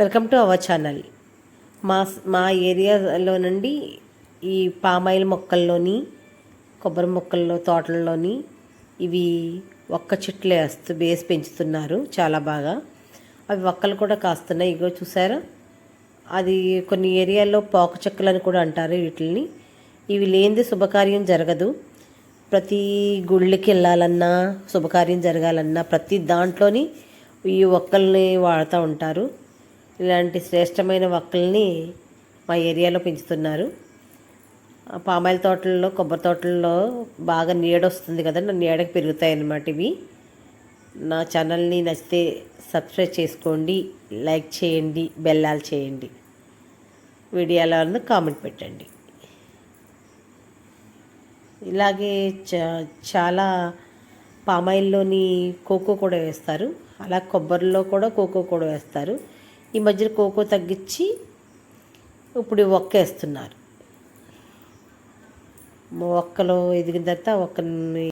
Welcome to our channel. మా మా ఏరియాలో నుండి ఈ పామాయిల్ మొక్కల్లోని కొబ్బరి మొక్కల్లో తోటల్లోని ఇవి ఒక్క చెట్లు వేస్తూ బేస్ పెంచుతున్నారు చాలా బాగా. అవి ఒక్కలు కూడా కాస్తున్నాయి. ఇగో చూసారా? అది కొన్ని ఏరియాల్లో పోక చెక్కలని కూడా అంటారు వీటిని ఇవి లేనిది శుభకార్యం జరగదు. ప్రతి గుళ్ళకి వెళ్ళాలన్నా శుభకార్యం జరగాలన్నా ప్రతి దాంట్లోని ఈ ఒక్కల్ని వాడుతూ ఉంటారు. ఇలాంటి శ్రేష్టమైన మొక్కల్ని మా ఏరియాలో పెంచుతున్నారు. పామాయిల తోటల్లో కొబ్బరి తోటల్లో బాగా నీడ వస్తుంది కదా నా నీడకి పెరుగుతాయన్నమాట ఇవి. నా ఛానల్ని నచ్చితే సబ్స్క్రైబ్ చేసుకోండి లైక్ చేయండి బెల్లాలు చేయండి. వీడియో ఎలా ఉందో కామెంట్ పెట్టండి. ఇలాగే చాలా పామాయిల్లోని కోకో కూడా వేస్తారు. అలా కొబ్బరిలో కూడా కోకో కూడా వేస్తారు. ఈ మధ్యన కోకో తగ్గించి ఇప్పుడు ఒక్కేస్తున్నారు. ఒక్కలో ఎదిగిన తర్వాత ఒక్కని